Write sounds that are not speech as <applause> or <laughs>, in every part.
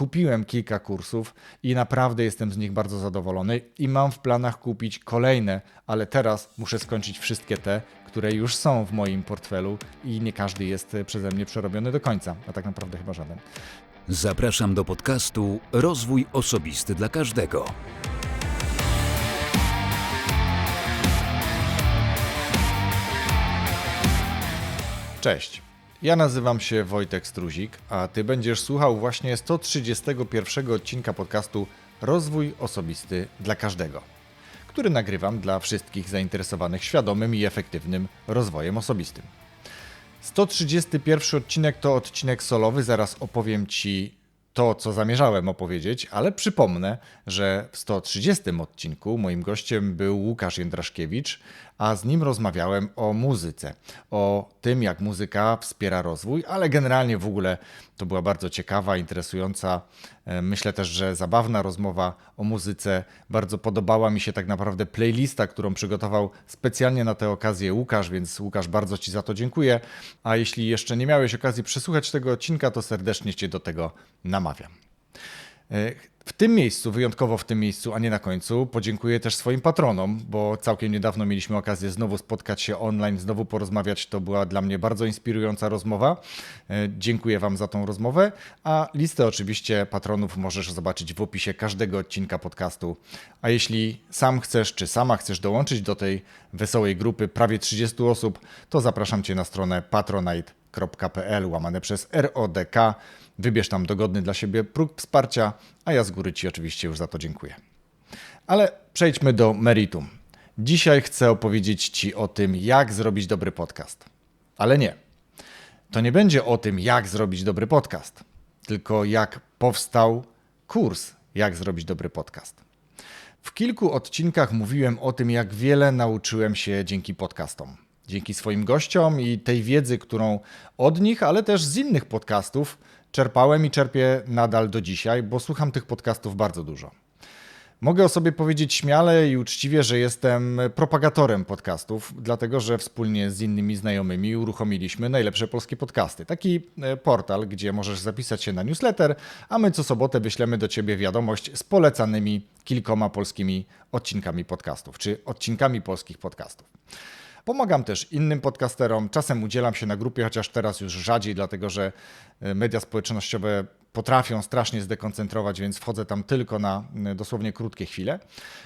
kupiłem kilka kursów i naprawdę jestem z nich bardzo zadowolony i mam w planach kupić kolejne, ale teraz muszę skończyć wszystkie te, które już są w moim portfelu i nie każdy jest przeze mnie przerobiony do końca, a tak naprawdę chyba żaden. Zapraszam do podcastu Rozwój Osobisty dla Każdego. Cześć. Ja nazywam się Wojtek Struzik, a ty będziesz słuchał właśnie 131 odcinka podcastu Rozwój Osobisty dla Każdego, który nagrywam dla wszystkich zainteresowanych świadomym i efektywnym rozwojem osobistym. 131 odcinek to odcinek solowy, zaraz opowiem Ci to, co zamierzałem opowiedzieć, ale przypomnę, że w 130 odcinku moim gościem był Łukasz Jędraszkiewicz, a z nim rozmawiałem o muzyce, o tym, jak muzyka wspiera rozwój, ale generalnie w ogóle to była bardzo ciekawa, interesująca, e, myślę też, że zabawna rozmowa o muzyce. Bardzo podobała mi się tak naprawdę playlista, którą przygotował specjalnie na tę okazję Łukasz, więc Łukasz, bardzo Ci za to dziękuję. A jeśli jeszcze nie miałeś okazji przesłuchać tego odcinka, to serdecznie Cię do tego namawiam. E, w tym miejscu, wyjątkowo w tym miejscu, a nie na końcu, podziękuję też swoim patronom, bo całkiem niedawno mieliśmy okazję znowu spotkać się online, znowu porozmawiać. To była dla mnie bardzo inspirująca rozmowa. E, dziękuję Wam za tą rozmowę, a listę oczywiście patronów możesz zobaczyć w opisie każdego odcinka podcastu. A jeśli sam chcesz, czy sama chcesz dołączyć do tej wesołej grupy prawie 30 osób, to zapraszam Cię na stronę patronite.pl łamane przez RODK. Wybierz tam dogodny dla siebie próg wsparcia, a ja z góry Ci oczywiście już za to dziękuję. Ale przejdźmy do meritum. Dzisiaj chcę opowiedzieć Ci o tym, jak zrobić dobry podcast. Ale nie. To nie będzie o tym, jak zrobić dobry podcast, tylko jak powstał kurs, jak zrobić dobry podcast. W kilku odcinkach mówiłem o tym, jak wiele nauczyłem się dzięki podcastom. Dzięki swoim gościom i tej wiedzy, którą od nich, ale też z innych podcastów czerpałem i czerpię nadal do dzisiaj, bo słucham tych podcastów bardzo dużo. Mogę o sobie powiedzieć śmiale i uczciwie, że jestem propagatorem podcastów, dlatego że wspólnie z innymi znajomymi uruchomiliśmy najlepsze polskie podcasty. Taki e, portal, gdzie możesz zapisać się na newsletter, a my co sobotę wyślemy do ciebie wiadomość z polecanymi kilkoma polskimi odcinkami podcastów, czy odcinkami polskich podcastów. Pomagam też innym podcasterom, czasem udzielam się na grupie, chociaż teraz już rzadziej, dlatego że e, media społecznościowe potrafią strasznie zdekoncentrować, więc wchodzę tam tylko na e, dosłownie krótkie chwile.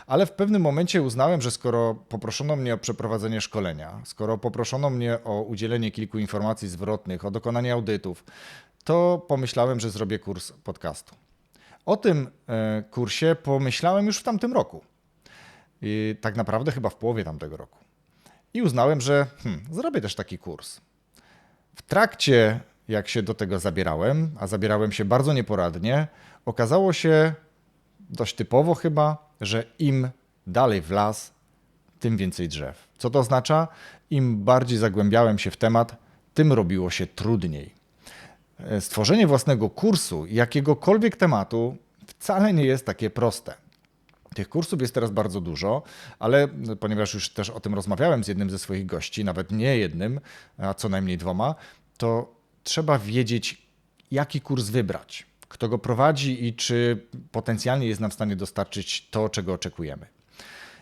Ale w pewnym momencie uznałem, że skoro poproszono mnie o przeprowadzenie szkolenia, skoro poproszono mnie o udzielenie kilku informacji zwrotnych, o dokonanie audytów, to pomyślałem, że zrobię kurs podcastu. O tym e, kursie pomyślałem już w tamtym roku. I tak naprawdę chyba w połowie tamtego roku. I uznałem, że hmm, zrobię też taki kurs. W trakcie, jak się do tego zabierałem, a zabierałem się bardzo nieporadnie, okazało się dość typowo chyba, że im dalej w las, tym więcej drzew. Co to oznacza? Im bardziej zagłębiałem się w temat, tym robiło się trudniej. Stworzenie własnego kursu, jakiegokolwiek tematu, wcale nie jest takie proste. Tych kursów jest teraz bardzo dużo, ale ponieważ już też o tym rozmawiałem z jednym ze swoich gości, nawet nie jednym, a co najmniej dwoma, to trzeba wiedzieć, jaki kurs wybrać, kto go prowadzi i czy potencjalnie jest nam w stanie dostarczyć to, czego oczekujemy.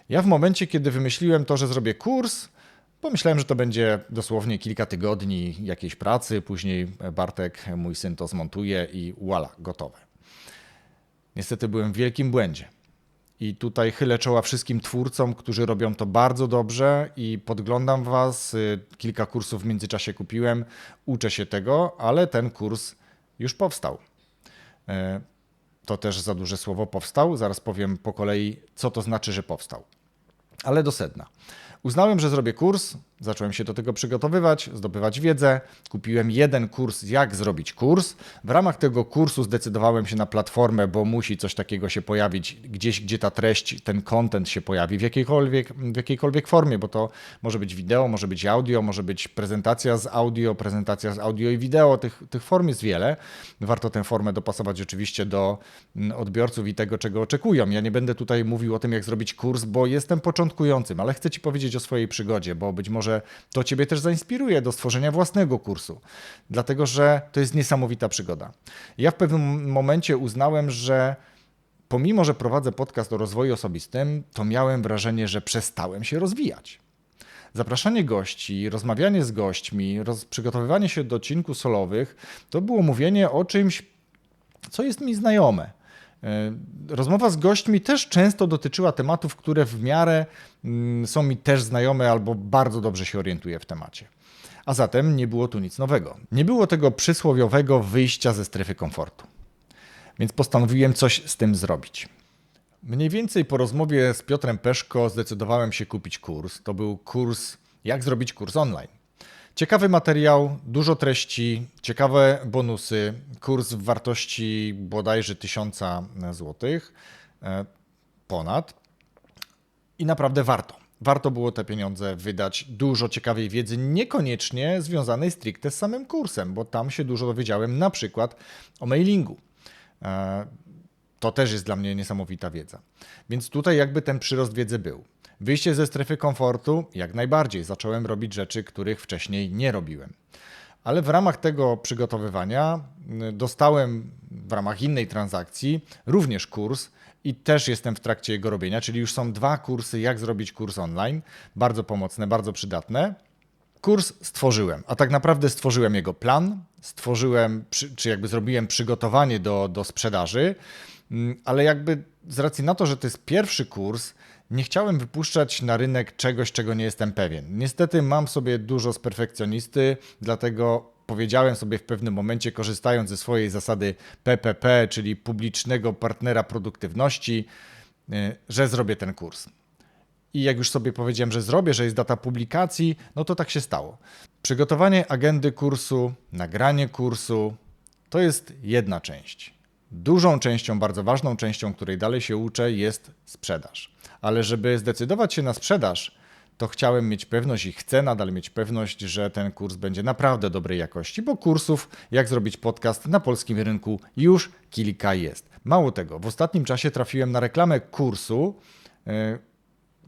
Ja w momencie, kiedy wymyśliłem to, że zrobię kurs, pomyślałem, że to będzie dosłownie kilka tygodni jakiejś pracy, później Bartek, mój syn, to zmontuje i voila, gotowe. Niestety byłem w wielkim błędzie. I tutaj chylę czoła wszystkim twórcom, którzy robią to bardzo dobrze i podglądam Was. Y, kilka kursów w międzyczasie kupiłem, uczę się tego, ale ten kurs już powstał. E, to też za duże słowo powstał. Zaraz powiem po kolei, co to znaczy, że powstał. Ale do sedna. Uznałem, że zrobię kurs, zacząłem się do tego przygotowywać, zdobywać wiedzę. Kupiłem jeden kurs, jak zrobić kurs. W ramach tego kursu zdecydowałem się na platformę, bo musi coś takiego się pojawić gdzieś, gdzie ta treść, ten content się pojawi w jakiejkolwiek, w jakiejkolwiek formie, bo to może być wideo, może być audio, może być prezentacja z audio, prezentacja z audio i wideo. Tych, tych form jest wiele. Warto tę formę dopasować oczywiście do mm, odbiorców i tego, czego oczekują. Ja nie będę tutaj mówił o tym, jak zrobić kurs, bo jestem początkującym, ale chcę Ci powiedzieć, opowiedzieć o swojej przygodzie, bo być może to Ciebie też zainspiruje do stworzenia własnego kursu, dlatego że to jest niesamowita przygoda. Ja w pewnym momencie uznałem, że pomimo, że prowadzę podcast o rozwoju osobistym, to miałem wrażenie, że przestałem się rozwijać. Zapraszanie gości, rozmawianie z gośćmi, przygotowywanie się do odcinków solowych to było mówienie o czymś, co jest mi znajome. E, rozmowa z gośćmi też często dotyczyła tematów, które w miarę mm, są mi też znajome albo bardzo dobrze się orientuję w temacie. A zatem nie było tu nic nowego. Nie było tego przysłowiowego wyjścia ze strefy komfortu. Więc postanowiłem coś z tym zrobić. Mniej więcej po rozmowie z Piotrem Peszko zdecydowałem się kupić kurs. To był kurs Jak zrobić kurs online. Ciekawy materiał, dużo treści, ciekawe bonusy. Kurs w wartości bodajże 1000 zł e, ponad. I naprawdę warto. Warto było te pieniądze wydać. Dużo ciekawej wiedzy, niekoniecznie związanej stricte z samym kursem, bo tam się dużo dowiedziałem, na przykład o mailingu. E, to też jest dla mnie niesamowita wiedza. Więc tutaj jakby ten przyrost wiedzy był. Wyjście ze strefy komfortu, jak najbardziej. Zacząłem robić rzeczy, których wcześniej nie robiłem. Ale w ramach tego przygotowywania y, dostałem w ramach innej transakcji również kurs i też jestem w trakcie jego robienia, czyli już są dwa kursy, jak zrobić kurs online. Bardzo pomocne, bardzo przydatne. Kurs stworzyłem, a tak naprawdę stworzyłem jego plan, stworzyłem, czy jakby zrobiłem przygotowanie do, do sprzedaży, mm, ale jakby z racji na to, że to jest pierwszy kurs, nie chciałem wypuszczać na rynek czegoś, czego nie jestem pewien. Niestety mam sobie dużo z perfekcjonisty, dlatego powiedziałem sobie w pewnym momencie, korzystając ze swojej zasady PPP, czyli publicznego partnera produktywności, y, że zrobię ten kurs. I jak już sobie powiedziałem, że zrobię, że jest data publikacji, no to tak się stało. Przygotowanie agendy kursu, nagranie kursu to jest jedna część. Dużą częścią, bardzo ważną częścią, której dalej się uczę, jest sprzedaż. Ale żeby zdecydować się na sprzedaż, to chciałem mieć pewność i chcę nadal mieć pewność, że ten kurs będzie naprawdę dobrej jakości, bo kursów, jak zrobić podcast na polskim rynku, już kilka jest. Mało tego, w ostatnim czasie trafiłem na reklamę kursu yy,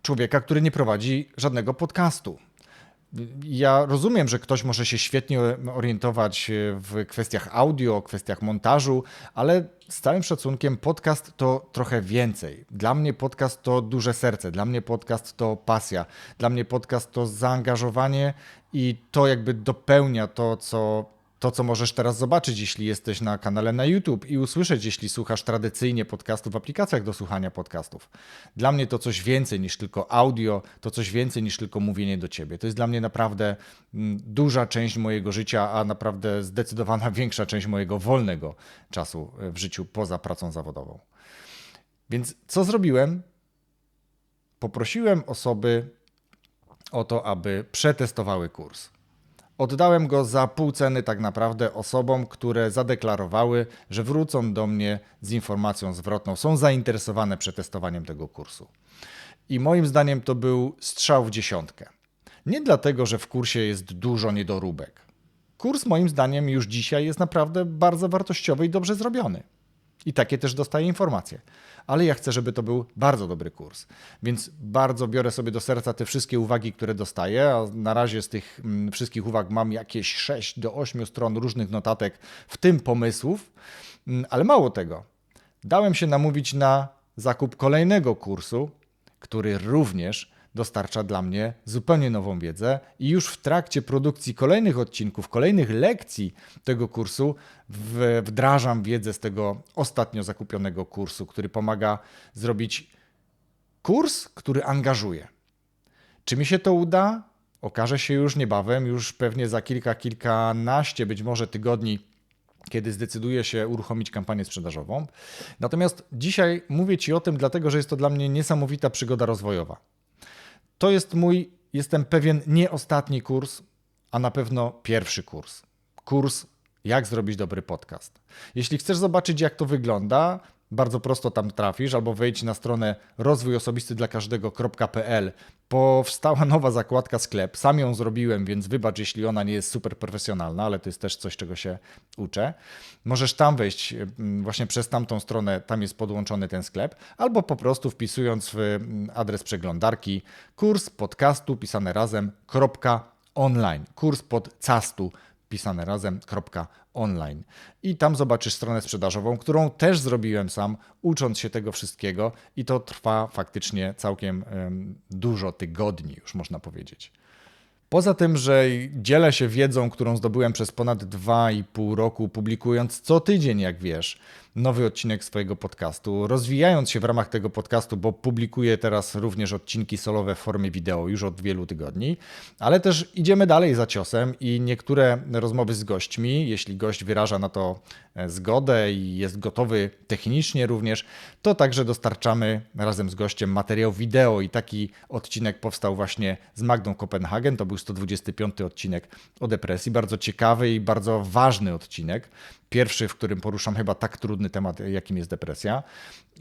człowieka, który nie prowadzi żadnego podcastu. Ja rozumiem, że ktoś może się świetnie orientować w kwestiach audio, kwestiach montażu, ale z całym szacunkiem podcast to trochę więcej. Dla mnie podcast to duże serce, dla mnie podcast to pasja, dla mnie podcast to zaangażowanie i to jakby dopełnia to, co to, co możesz teraz zobaczyć, jeśli jesteś na kanale na YouTube i usłyszeć, jeśli słuchasz tradycyjnie podcastów w aplikacjach do słuchania podcastów. Dla mnie to coś więcej niż tylko audio, to coś więcej niż tylko mówienie do ciebie. To jest dla mnie naprawdę mm, duża część mojego życia, a naprawdę zdecydowana <laughs> większa część mojego wolnego czasu e, w życiu poza pracą zawodową. Więc co zrobiłem? Poprosiłem osoby o to, aby przetestowały kurs. Oddałem go za pół ceny tak naprawdę osobom, które zadeklarowały, że wrócą do mnie z informacją zwrotną, są zainteresowane przetestowaniem tego kursu. I moim zdaniem to był strzał w dziesiątkę. Nie dlatego, że w kursie jest dużo niedoróbek. Kurs moim zdaniem już dzisiaj jest naprawdę bardzo wartościowy i dobrze zrobiony. I takie też dostaję informacje. Ale ja chcę, żeby to był bardzo dobry kurs. Więc bardzo biorę sobie do serca te wszystkie uwagi, które dostaję. A na razie z tych mm, wszystkich uwag mam jakieś 6 do 8 stron różnych notatek, w tym pomysłów. Mm, ale mało tego. Dałem się namówić na zakup kolejnego kursu, który również dostarcza dla mnie zupełnie nową wiedzę i już w trakcie produkcji kolejnych odcinków, kolejnych lekcji tego kursu wdrażam wiedzę z tego ostatnio zakupionego kursu, który pomaga zrobić kurs, który angażuje. Czy mi się to uda? Okaże się już niebawem, już pewnie za kilka, kilkanaście być może tygodni kiedy zdecyduję się uruchomić kampanię sprzedażową. Natomiast dzisiaj mówię Ci o tym, dlatego że jest to dla mnie niesamowita przygoda rozwojowa. To jest mój, jestem pewien, nie ostatni kurs, a na pewno pierwszy kurs. Kurs, jak zrobić dobry podcast. Jeśli chcesz zobaczyć, jak to wygląda, bardzo prosto tam trafisz, albo wejdź na stronę rozwój osobisty dla każdego.pl. Powstała nowa zakładka sklep. Sam ją zrobiłem, więc wybacz, jeśli ona nie jest super profesjonalna, ale to jest też coś, czego się uczę. Możesz tam wejść mm, właśnie przez tamtą stronę, tam jest podłączony ten sklep, albo po prostu wpisując w mm, adres przeglądarki kurs podcastu pisane razem online. Kurs pod castu pisane razem online. I tam zobaczysz stronę sprzedażową, którą też zrobiłem sam, ucząc się tego wszystkiego, i to trwa faktycznie całkiem em, dużo tygodni, już można powiedzieć. Poza tym, że dzielę się wiedzą, którą zdobyłem przez ponad 2,5 roku, publikując co tydzień, jak wiesz, nowy odcinek swojego podcastu, rozwijając się w ramach tego podcastu, bo publikuję teraz również odcinki solowe w formie wideo już od wielu tygodni, ale też idziemy dalej za ciosem i niektóre rozmowy z gośćmi, jeśli gość wyraża na to e, zgodę i jest gotowy technicznie również, to także dostarczamy razem z gościem materiał wideo i taki odcinek powstał właśnie z Magdą Kopenhagen, to był 125 odcinek o depresji, bardzo ciekawy i bardzo ważny odcinek. Pierwszy, w którym poruszam chyba tak trudny temat, jakim jest depresja.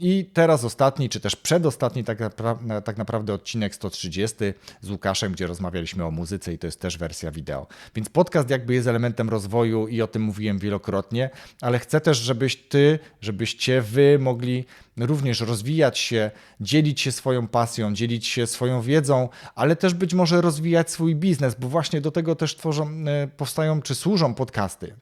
I teraz ostatni, czy też przedostatni tak, napra- tak naprawdę odcinek 130 z Łukaszem, gdzie rozmawialiśmy o muzyce i to jest też wersja wideo. Więc podcast jakby jest elementem rozwoju i o tym mówiłem wielokrotnie, ale chcę też, żebyś ty, żebyście wy mogli również rozwijać się, dzielić się swoją pasją, dzielić się swoją wiedzą, ale też być może rozwijać swój biznes, bo właśnie do tego też tworzą, e, powstają czy służą podcasty.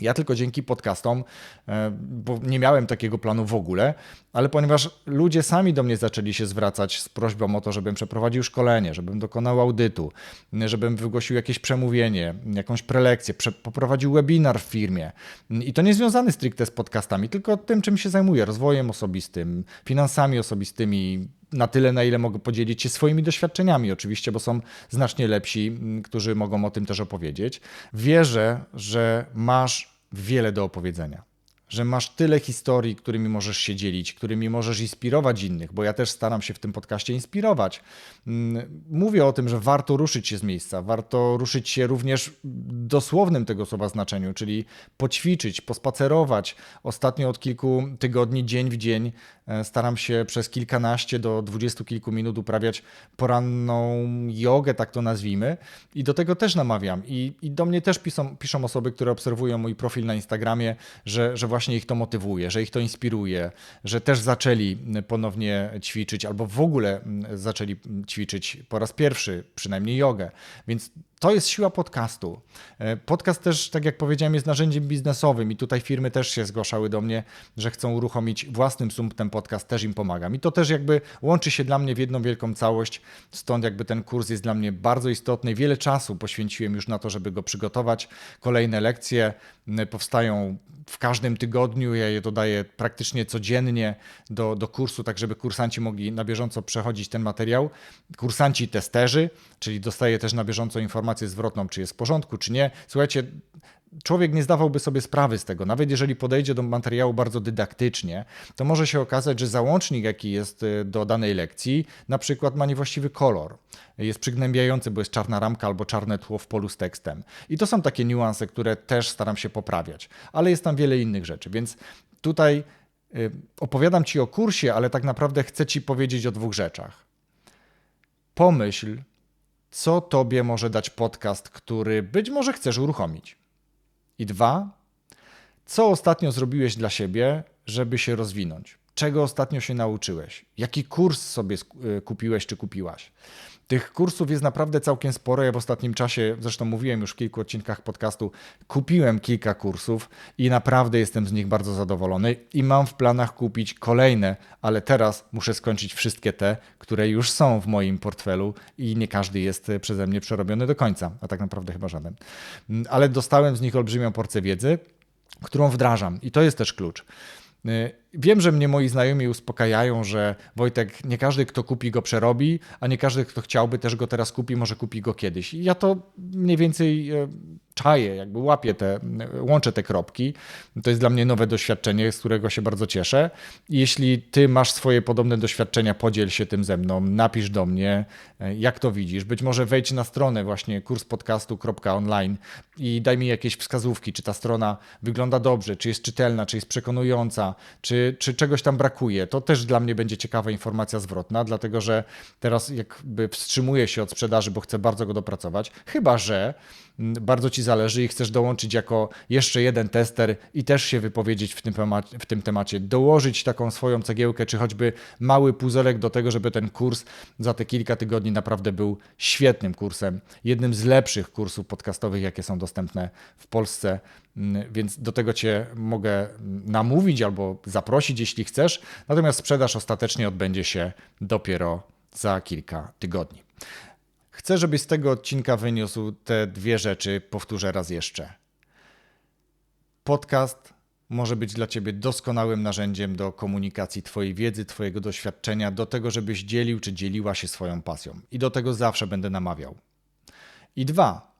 Ja tylko dzięki podcastom, e, bo nie miałem takiego planu w ogóle, ale ponieważ ludzie sami do mnie zaczęli się zwracać z prośbą o to, żebym przeprowadził szkolenie, żebym dokonał audytu, żebym wygłosił jakieś przemówienie, jakąś prelekcję, poprowadził webinar w firmie. I to nie związany stricte z podcastami, tylko tym, czym się zajmuję, rozwojem osobistym, finansami osobistymi, na tyle, na ile mogę podzielić się swoimi doświadczeniami, oczywiście, bo są znacznie lepsi, m, którzy mogą o tym też opowiedzieć. Wierzę, że masz wiele do opowiedzenia. Że masz tyle historii, którymi możesz się dzielić, którymi możesz inspirować innych, bo ja też staram się w tym podcaście inspirować. Mm, Mówię o tym, że warto ruszyć się z miejsca, warto ruszyć się również w dosłownym tego słowa znaczeniu, czyli poćwiczyć, pospacerować. Ostatnio od kilku tygodni, dzień w dzień, e, staram się przez kilkanaście do dwudziestu kilku minut uprawiać poranną jogę, tak to nazwijmy. I do tego też namawiam. I, i do mnie też piszą, piszą osoby, które obserwują mój profil na Instagramie, że, że właśnie ich to motywuje, że ich to inspiruje, że też zaczęli ponownie ćwiczyć albo w ogóle mm, zaczęli ćwiczyć po raz pierwszy, przynajmniej jogę. Więc to jest siła podcastu. E, Podcast też, tak jak powiedziałem, jest narzędziem biznesowym i tutaj firmy też się zgłaszały do mnie, że chcą uruchomić własnym sumptem podcast, też im pomagam. I to też jakby łączy się dla mnie w jedną wielką całość, stąd jakby ten kurs jest dla mnie bardzo istotny. Wiele czasu poświęciłem już na to, żeby go przygotować. Kolejne lekcje powstają w każdym tygodniu, ja je dodaję praktycznie codziennie do, do kursu, tak żeby kursanci mogli na bieżąco przechodzić ten materiał. Kursanci testerzy, czyli dostaję też na bieżąco informację zwrotną, czy jest w porządku, czy nie. Słuchajcie, człowiek nie zdawałby sobie sprawy z tego. Nawet jeżeli podejdzie do materiału bardzo dydaktycznie, to może się okazać, że załącznik, jaki jest y, do danej lekcji, na przykład ma niewłaściwy kolor. Jest przygnębiający, bo jest czarna ramka albo czarne tło w polu z tekstem. I to są takie niuanse, które też staram się poprawiać. Ale jest tam wiele innych rzeczy, więc tutaj y, opowiadam Ci o kursie, ale tak naprawdę chcę Ci powiedzieć o dwóch rzeczach. Pomyśl, co Tobie może dać podcast, który być może chcesz uruchomić. I dwa, co ostatnio zrobiłeś dla siebie, żeby się rozwinąć? Czego ostatnio się nauczyłeś? Jaki kurs sobie y, kupiłeś czy kupiłaś? Tych kursów jest naprawdę całkiem sporo. Ja w ostatnim czasie, zresztą mówiłem już w kilku odcinkach podcastu, kupiłem kilka kursów i naprawdę jestem z nich bardzo zadowolony i mam w planach kupić kolejne, ale teraz muszę skończyć wszystkie te, które już są w moim portfelu i nie każdy jest przeze mnie przerobiony do końca, a tak naprawdę chyba żaden. Mm, Ale dostałem z nich olbrzymią porcję wiedzy, którą wdrażam i to jest też klucz. Y, Wiem, że mnie moi znajomi uspokajają, że Wojtek, nie każdy, kto kupi, go przerobi, a nie każdy, kto chciałby, też go teraz kupi, może kupi go kiedyś. I ja to mniej więcej e, czaję, jakby łapię te, łączę te kropki. To jest dla mnie nowe doświadczenie, z którego się bardzo cieszę. Jeśli ty masz swoje podobne doświadczenia, podziel się tym ze mną, napisz do mnie, e, jak to widzisz. Być może wejdź na stronę właśnie kurspodcastu.online i daj mi jakieś wskazówki, czy ta strona wygląda dobrze, czy jest czytelna, czy jest przekonująca, czy, czy czegoś tam brakuje. To też dla mnie będzie ciekawa informacja zwrotna, dlatego że teraz jakby wstrzymuję się od sprzedaży, bo chcę bardzo go dopracować. Chyba, że mm, bardzo ci i chcesz dołączyć jako jeszcze jeden tester i też się wypowiedzieć w tym, temacie, w tym temacie, dołożyć taką swoją cegiełkę, czy choćby mały puzelek do tego, żeby ten kurs za te kilka tygodni naprawdę był świetnym kursem, jednym z lepszych kursów podcastowych, jakie są dostępne w Polsce. Mm, Więc do tego Cię mogę namówić albo zaprosić, jeśli chcesz. Natomiast sprzedaż ostatecznie odbędzie się dopiero za kilka tygodni. Chcę, żebyś z tego odcinka wyniósł te dwie rzeczy. Powtórzę raz jeszcze. Podcast może być dla Ciebie doskonałym narzędziem do komunikacji Twojej wiedzy, Twojego doświadczenia, do tego, żebyś dzielił czy dzieliła się swoją pasją. I do tego zawsze będę namawiał. I dwa,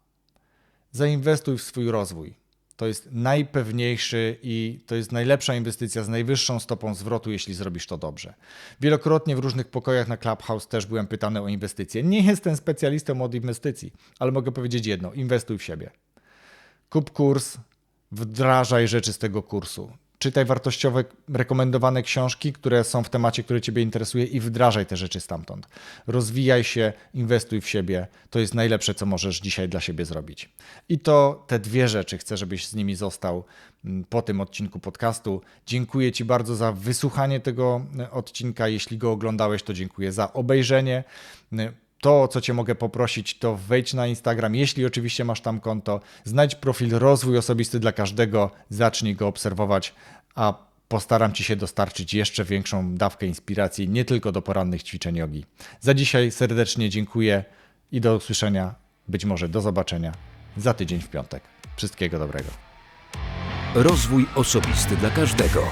zainwestuj w swój rozwój. To jest najpewniejszy i to jest najlepsza inwestycja z najwyższą stopą zwrotu, jeśli zrobisz to dobrze. Wielokrotnie w różnych pokojach na Clubhouse też byłem pytany o inwestycje. Nie jestem specjalistą od inwestycji, ale mogę powiedzieć jedno: inwestuj w siebie. Kup kurs, wdrażaj rzeczy z tego kursu. Czytaj wartościowe, rekomendowane książki, które są w temacie, który Ciebie interesuje i wdrażaj te rzeczy stamtąd. Rozwijaj się, inwestuj w siebie. To jest najlepsze, co możesz dzisiaj dla siebie zrobić. I to te dwie rzeczy chcę, żebyś z nimi został mm, po tym odcinku podcastu. Dziękuję Ci bardzo za wysłuchanie tego e, odcinka. Jeśli go oglądałeś, to dziękuję za obejrzenie. To, co Cię mogę poprosić, to wejdź na Instagram, jeśli oczywiście masz tam konto, znajdź profil Rozwój Osobisty dla każdego, zacznij go obserwować, a postaram Ci się dostarczyć jeszcze większą dawkę inspiracji, nie tylko do porannych ćwiczeń jogi. Za dzisiaj serdecznie dziękuję i do usłyszenia, być może do zobaczenia za tydzień w piątek. Wszystkiego dobrego. Rozwój osobisty dla każdego.